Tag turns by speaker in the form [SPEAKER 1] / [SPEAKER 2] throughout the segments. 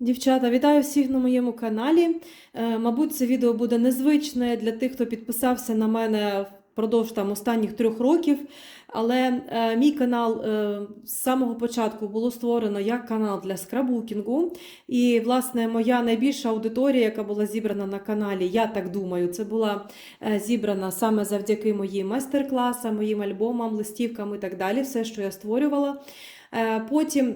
[SPEAKER 1] Дівчата, вітаю всіх на моєму каналі. Е, Мабуть, це відео буде незвичне для тих, хто підписався на мене впродовж там останніх трьох років. Але е, мій канал е, з самого початку було створено як канал для скраббукінгу. І, власне, моя найбільша аудиторія, яка була зібрана на каналі, я так думаю, це була е, зібрана саме завдяки моїм майстер-класам, моїм альбомам, листівкам і так далі. Все, що я створювала. Е, Потім.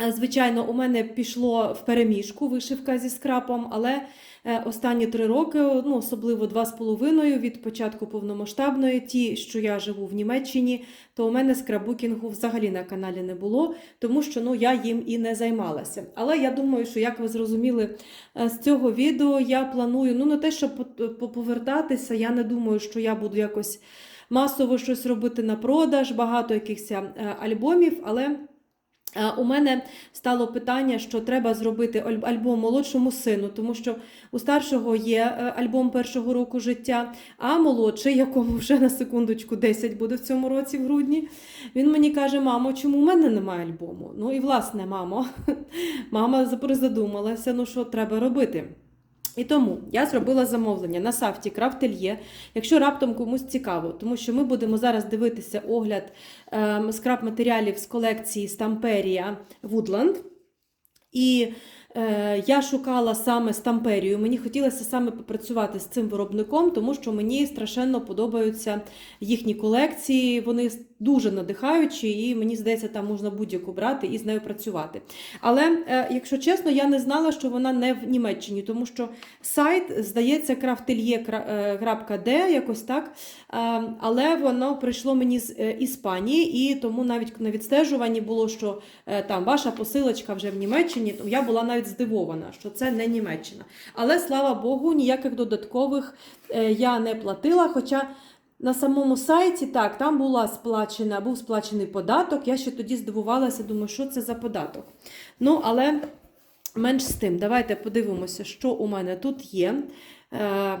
[SPEAKER 1] Е, Звичайно, у мене пішло в переміжку вишивка зі скрапом, але е, останні три роки, ну особливо два з половиною від початку повномасштабної, ті, що я живу в Німеччині, то у мене скраббукінгу взагалі на каналі не було, тому що ну, я їм і не займалася. Але я думаю, що як ви зрозуміли е, з цього відео, я планую ну не те, щоб по- по- повертатися, я не думаю, що я буду якось масово щось робити на продаж, багато якихось альбомів, але. Е, У мене стало питання, що треба зробити аль- альбом молодшому сину, тому що у старшого є е, альбом першого року життя, а молодший, якому вже на секундочку 10 буде в цьому році, в грудні, він мені каже: мамо, чому у мене немає альбому? Ну і власне, мамо, мама призадумалася, ну що треба робити. І тому я зробила замовлення на сафті Крафтельє, якщо раптом комусь цікаво, тому що ми будемо зараз дивитися огляд ем, скраб-матеріалів з колекції Stamperia Woodland. І я шукала саме стамперію. Мені хотілося саме попрацювати з цим виробником, тому що мені страшенно подобаються їхні колекції. Вони дуже надихаючі, і мені здається, там можна будь-яку брати і з нею працювати. Але, е, якщо чесно, я не знала, що вона не в Німеччині, тому що сайт, здається, craftelier.de, якось так. Е, але воно прийшло мені з е, Іспанії, і тому навіть на відстежуванні було, що е, там ваша посилочка вже в Німеччині. Я була навіть здивована, що це не Німеччина. Але слава Богу, ніяких додаткових е, я не платила. Хоча на самому сайті так, там була сплачена, був сплачений податок. Я ще тоді здивувалася, думаю, що це за податок. Ну, але менш з тим, давайте подивимося, що у мене тут є. Е,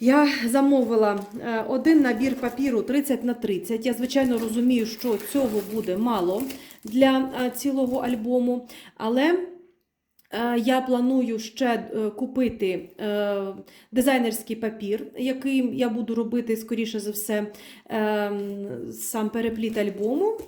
[SPEAKER 1] я замовила е, один набір папіру 30 на 30. Я, звичайно, розумію, що цього буде мало для цілого альбому, але я планую ще е, купити е, дизайнерський папір, який я буду робити, скоріше за все, е, сам перепліт альбому.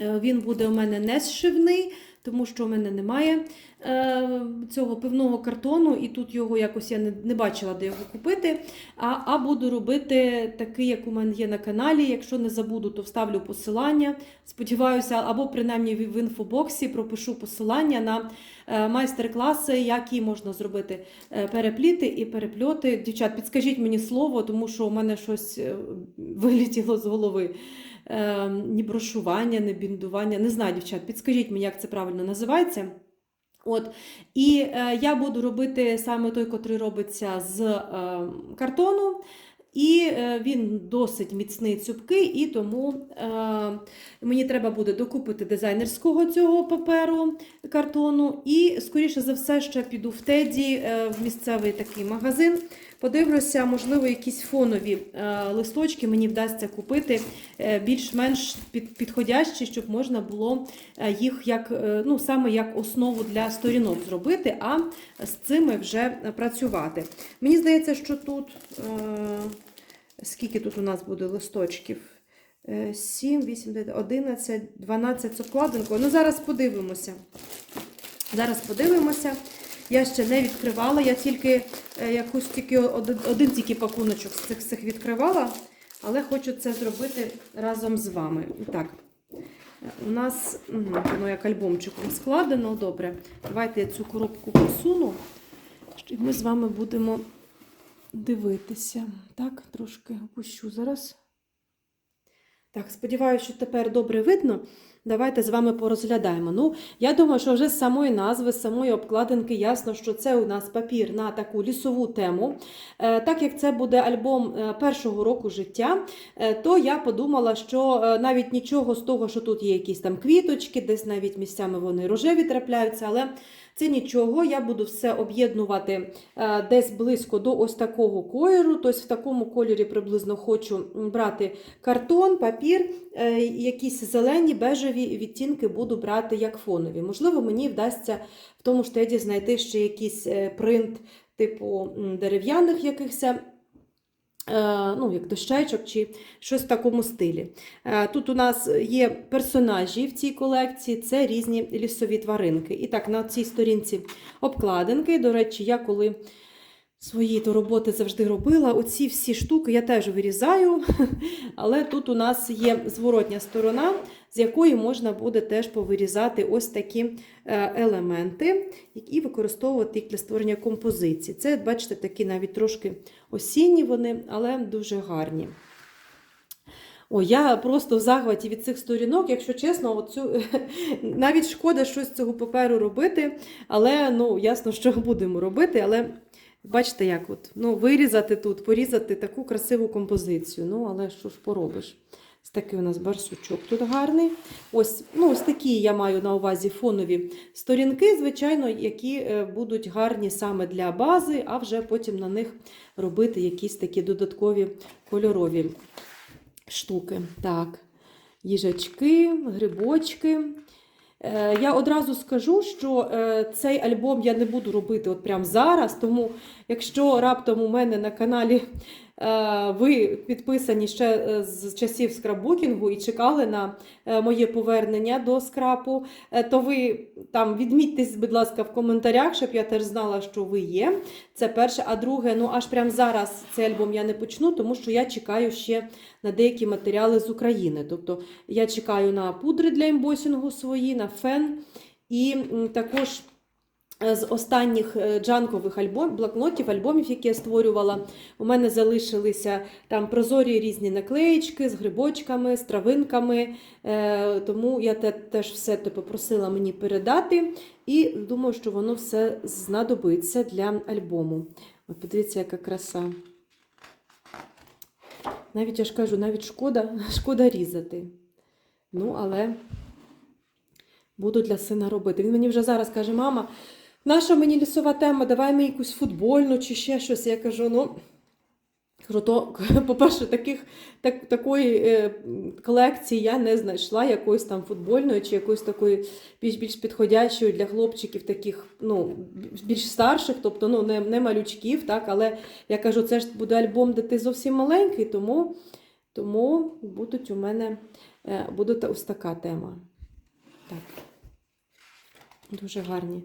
[SPEAKER 1] Е, Він буде у мене не зшивний, тому що у мене немає е, цього пивного картону, і тут його якось я не, не бачила, де його купити. А, а буду робити такий, як у мене є на каналі. Якщо не забуду, то вставлю посилання. Сподіваюся, або принаймні в в інфобоксі пропишу посилання на е, майстер-класи, які можна зробити е, перепліти і перепльоти. Дівчат, підскажіть мені слово, тому що у мене щось е, вилетіло з голови. Е, ні брошування, ні біндування. Не знаю, дівчат, підскажіть мені, як це правильно називається. От, і е, я буду робити саме той, котрий робиться з е, картону. І е, він досить міцний цупкий, і тому е, мені треба буде докупити дизайнерського цього паперу картону. І, скоріше за все, ще піду в Теді е, в місцевий такий магазин. Подивлюся, можливо, якісь фонові е, листочки мені вдасться купити е, більш-менш підходящі, щоб можна було е, їх як, ну, саме як основу для сторінок зробити, а з цими вже працювати. Мені здається, що тут скільки тут у нас буде листочків? Е, 7, 8, 9, 11, 12 з обкладинкою. Ну, зараз подивимося. Зараз подивимося. Я ще не відкривала, я тільки е, якусь тільки один, тільки пакуночок з цих всіх відкривала, але хочу це зробити разом з вами. Так, у нас воно як альбомчиком складено. Добре. Давайте я цю коробку посуну, і ми з вами будемо дивитися. Так, трошки опущу зараз. Так, сподіваюся, що тепер добре видно. Давайте з вами порозглядаємо. Ну, я думаю, що вже з самої назви, з самої обкладинки ясно, що це у нас папір на таку лісову тему. Е, так як це буде альбом е, першого року життя, е, то я подумала, що навіть нічого з того, що тут є якісь там квіточки, десь навіть місцями вони рожеві трапляються, але це нічого, я буду все об'єднувати десь близько до ось такого кольору. Тобто в такому кольорі приблизно хочу брати картон, папір, якісь зелені, бежеві бежеві відтінки буду брати як фонові. Можливо, мені вдасться в тому штеді знайти ще якийсь е, принт типу дерев'яних якихось. е, Ну, як дощечок чи щось в такому стилі. Е, Тут у нас є персонажі в цій колекції, це різні лісові тваринки. І так, на цій сторінці обкладинки. До речі, я коли свої то роботи завжди робила, оці всі штуки я теж вирізаю, але тут у нас є зворотня сторона, з якої можна буде теж повирізати ось такі е, елементи і використовувати їх для створення композиції. Це, бачите, такі навіть трошки осінні вони, але дуже гарні. О, я просто в захваті від цих сторінок, якщо чесно, оцю, навіть шкода щось з цього паперу робити, але ну, ясно, що будемо робити. Але бачите, як от, ну, вирізати тут, порізати таку красиву композицію. Ну, але що ж поробиш? Ось такий у нас барсучок тут гарний. Ось, ну, ось такі я маю на увазі фонові сторінки, звичайно, які е, будуть гарні саме для бази, а вже потім на них робити якісь такі додаткові кольорові штуки. Так, їжачки, грибочки. Е, Я одразу скажу, що е, цей альбом я не буду робити от прямо зараз, тому якщо раптом у мене на каналі ви підписані ще е, з часів скраббукінгу і чекали на е, моє повернення до скрапу, е, то ви там відмітьтесь, будь ласка, в коментарях, щоб я теж знала, що ви є. Це перше. А друге, ну аж прямо зараз цей альбом я не почну, тому що я чекаю ще на деякі матеріали з України. Тобто я чекаю на пудри для ембосінгу свої, на фен. І також е, з останніх е, джанкових альбом, блокнотів, альбомів, які я створювала, у мене залишилися там прозорі різні наклеїчки з грибочками, з травинками. Е, Тому я те, теж все те попросила мені передати. І думаю, що воно все знадобиться для альбому. От подивіться, яка краса. Навіть я ж кажу, навіть шкода, шкода різати. Ну, але буду для сина робити. Він мені вже зараз каже: мама, наша мені лісова тема, давай ми якусь футбольну чи ще щось. Я кажу, ну. Кажу, по-перше, таких, так, такої е, колекції я не знайшла, якоїсь там футбольної чи якоїсь такої більш більш підходящої для хлопчиків, таких ну, більш старших, тобто ну, не, не малючків. Так, але я кажу, це ж буде альбом, де ти зовсім маленький, тому, тому будуть у мене е, буде ось така тема. Так. Дуже гарні.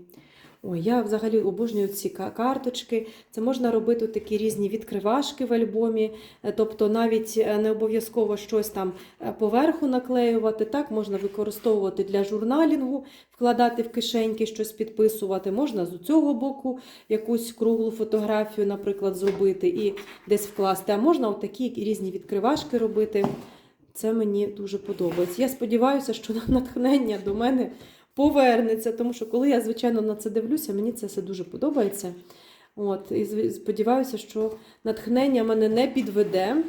[SPEAKER 1] Ой, я взагалі обожнюю ці карточки. Це можна робити такі різні відкривашки в альбомі, е, тобто навіть е, не обов'язково щось там е, поверху наклеювати. Так, можна використовувати для журналінгу, вкладати в кишеньки, щось підписувати. Можна з цього боку якусь круглу фотографію, наприклад, зробити і десь вкласти. А можна отакі різні відкривашки робити. Це мені дуже подобається. Я сподіваюся, що натхнення до мене повернеться, тому що коли я, звичайно, на це дивлюся, мені це все дуже подобається. От, і сподіваюся, що натхнення мене не підведе,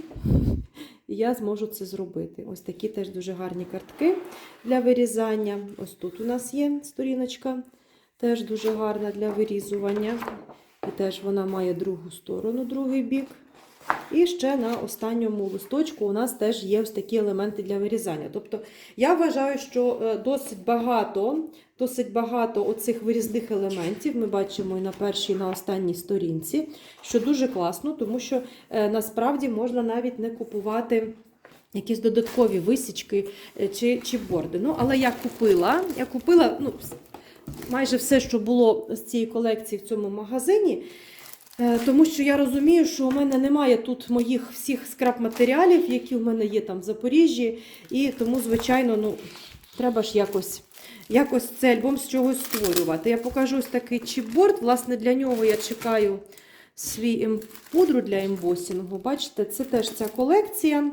[SPEAKER 1] і я зможу це зробити. Ось такі теж дуже гарні картки для вирізання. Ось тут у нас є сторіночка, теж дуже гарна для вирізування. І теж вона має другу сторону, другий бік. І ще на останньому листочку у нас теж є ось такі елементи для вирізання. Тобто я вважаю, що е, досить багато, досить багато оцих вирізних елементів ми бачимо і на першій, і на останній сторінці, що дуже класно, тому що е, насправді можна навіть не купувати. Якісь додаткові висічки е, чи, чи борди. Ну, але я купила, я купила ну, майже все, що було з цієї колекції в цьому магазині. Е, Тому що я розумію, що у мене немає тут моїх всіх скраб-матеріалів, які в мене є там в Запоріжжі. І тому, звичайно, ну, треба ж якось, якось цей альбом з чогось створювати. Я покажу ось такий чіпборд. Власне, для нього я чекаю свій ем- пудру для ембосінгу. Бачите, це теж ця колекція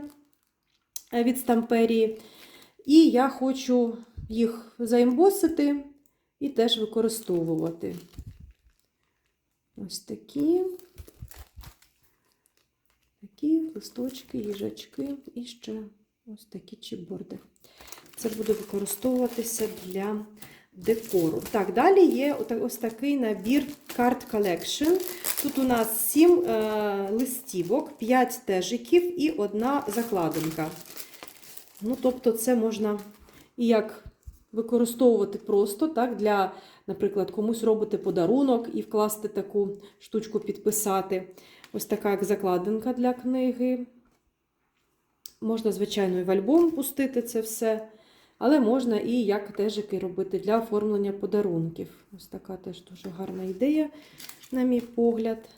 [SPEAKER 1] е, від Стамперії. І я хочу їх заембосити і теж використовувати. Ось такі. Такі листочки, їжачки і ще ось такі чіпборди. Це буде використовуватися для декору. Так, далі є ось такий набір Card Collection. Тут у нас 7 е, листівок, 5 тежиків і одна закладинка. Ну, тобто, це можна і як використовувати просто так, для, наприклад, комусь робити подарунок і вкласти таку штучку, підписати. Ось така як закладинка для книги. Можна, звичайно, і в альбом пустити це все. Але можна і як тежики робити для оформлення подарунків. Ось така теж дуже гарна ідея, на мій погляд.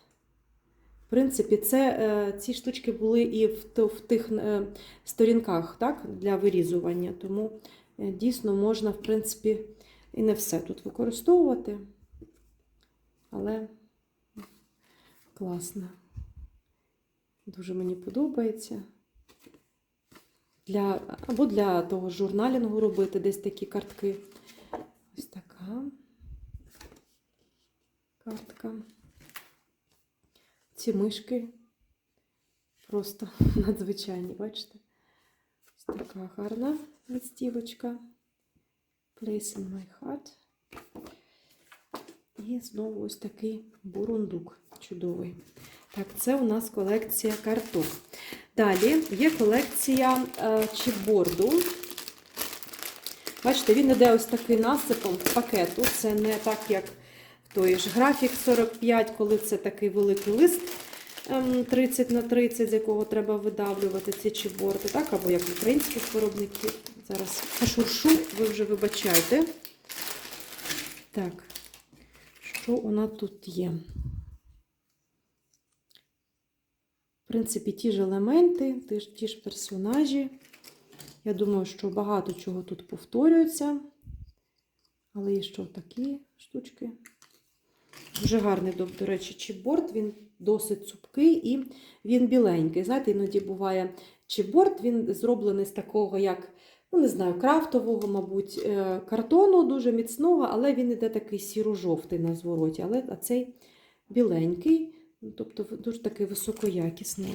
[SPEAKER 1] В принципі, це, е, ці штучки були і в, в тих е, сторінках так, для вирізування. Тому дійсно можна, в принципі, і не все тут використовувати. Але класно. Дуже мені подобається. Для, або для того журналінгу робити десь такі картки. Ось така картка. Ці мишки просто надзвичайні, бачите? Ось така гарна листівочка. Place in my heart. І знову ось такий бурундук чудовий. Так, це у нас колекція карток. Далі є колекція е, чіпборду. Бачите, він йде ось такий насипом в пакету. Це не так, як той ж графік 45, коли це такий великий лист ем, 30 на 30, з якого треба видавлювати ці чіпборди, так, або як українських виробників. Зараз пошуршу, ви вже вибачайте. Так, що у нас тут є? В принципі, ті ж елементи, ті ж, персонажі. Я думаю, що багато чого тут повторюється. Але є що такі штучки. Дуже гарний, до речі, чіпборд. Він досить цупкий і він біленький. Знаєте, іноді буває чіпборд, він зроблений з такого, як, ну, не знаю, крафтового, мабуть, е, картону, дуже міцного, але він іде такий сіро-жовтий на звороті. Але а цей біленький. Ну, Тобто дуже такий високоякісний.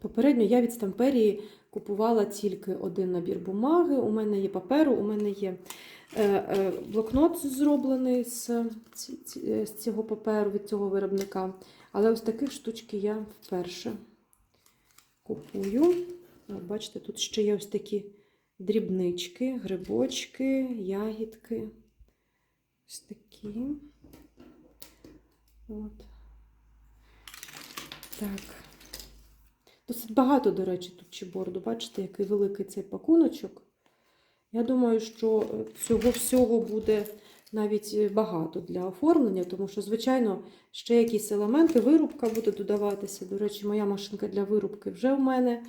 [SPEAKER 1] Попередньо я від Стамперії купувала тільки один набір бумаги. У мене є паперу, у мене є е, е, блокнот зроблений з, цього паперу від цього виробника. Але ось таких штучки я вперше купую. Бачите, тут ще є ось такі дрібнички, грибочки, ягідки. Ось такі. От. Так. Досить багато, до речі, тут чіборду. Бачите, який великий цей пакуночок. Я думаю, що е, цього всього буде навіть е, багато для оформлення, тому що, звичайно, ще якісь елементи, вирубка буде додаватися. До речі, моя машинка для вирубки вже в мене.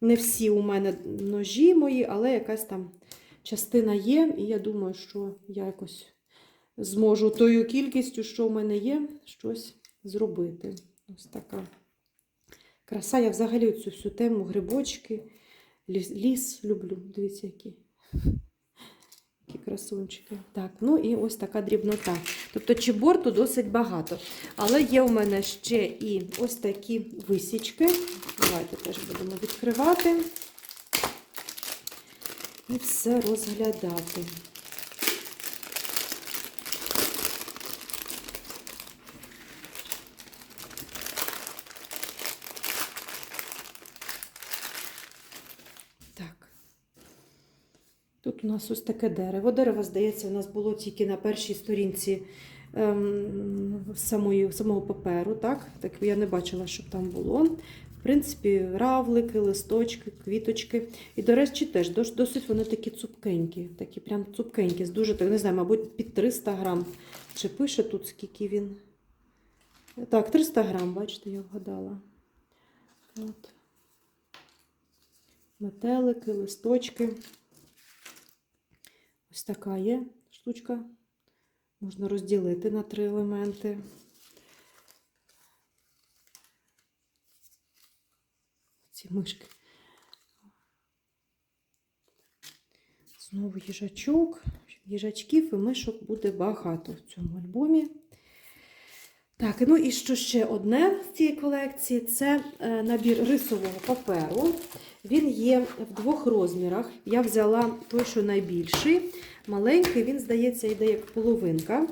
[SPEAKER 1] Не всі у мене ножі мої, але якась там частина є. І я думаю, що я якось зможу тою кількістю, що в мене є, щось зробити. Ось така краса. Я взагалі цю всю тему грибочки, ліс, ліс люблю. Дивіться, які. Які красунчики. Так, ну і ось така дрібнота. Тобто чіборту досить багато. Але є у мене ще і ось такі висічки. Давайте теж будемо відкривати і все розглядати. Так. Тут у нас ось таке дерево. Дерево, здається, у нас було тільки на першій сторінці ем, самої, самого паперу. Так? так я не бачила, щоб там було. В принципі, равлики, листочки, квіточки. І, до речі, теж досить вони такі цупкенькі. Такі прям цупкенькі. з Дуже, не знаю, мабуть, під 300 грам. Чи пише тут, скільки він? Так, 300 грам, бачите, я вгадала. От. Метелики, листочки. Ось така є штучка. Можна розділити на три елементи. Ці мишки. Знову їжачок. Їжачків і мишок буде багато в цьому альбомі. Так, ну і що ще одне з цієї колекції це е, набір рисового паперу. Він є в двох розмірах. Я взяла той, що найбільший. Маленький, він, здається, йде як половинка.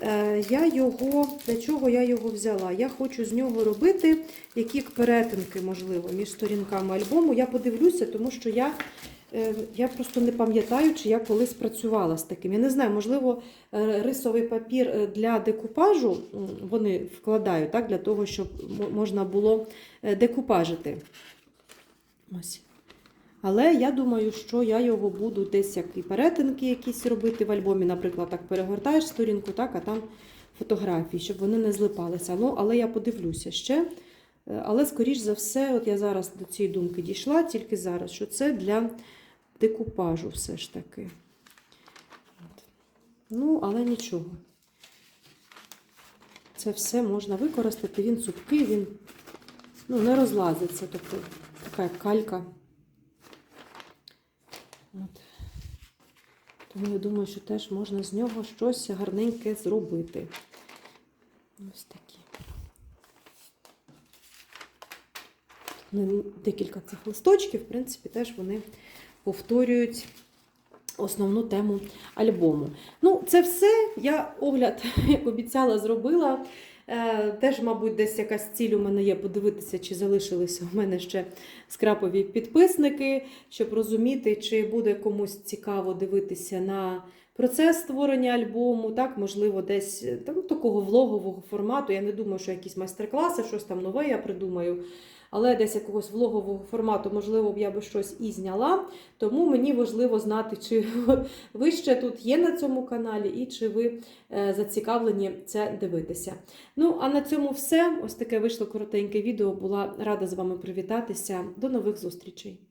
[SPEAKER 1] Е, Я його, для чого я його взяла? Я хочу з нього робити які перетинки, можливо, між сторінками альбому. Я подивлюся, тому що я, я просто не пам'ятаю, чи я колись працювала з таким. Я не знаю, можливо, е, рисовий папір е, для декупажу вони вкладають так, для того, щоб можна було е, декупажити. Ось. Але я думаю, що я його буду десь як і перетинки якісь робити в альбомі. Наприклад, так перегортаєш сторінку, так, а там фотографії, щоб вони не злипалися. Ну, але я подивлюся ще. Е, Але, скоріш за все, от я зараз до цієї думки дійшла, тільки зараз, що це для декупажу все ж таки. Ну, але нічого. Це все можна використати. Він цупкий, він ну, не розлазиться. Тобто така калька. От. Тому я думаю, що теж можна з нього щось гарненьке зробити. Ось такі. Декілька цих листочків, в принципі, теж вони повторюють основну тему альбому. Ну, це все. Я огляд, як обіцяла, зробила. Е, Теж, мабуть, десь якась ціль у мене є подивитися, чи залишилися у мене ще скрапові підписники, щоб розуміти, чи буде комусь цікаво дивитися на процес створення альбому. Так, можливо, десь е, там, такого влогового формату. Я не думаю, що якісь майстер-класи, щось там нове я придумаю. Але десь якогось влогового формату, можливо, б я би щось і зняла. Тому мені важливо знати, чи ви ще тут є на цьому каналі, і чи ви е, зацікавлені це дивитися. Ну, а на цьому все. Ось таке вийшло коротеньке відео. Була рада з вами привітатися. До нових зустрічей!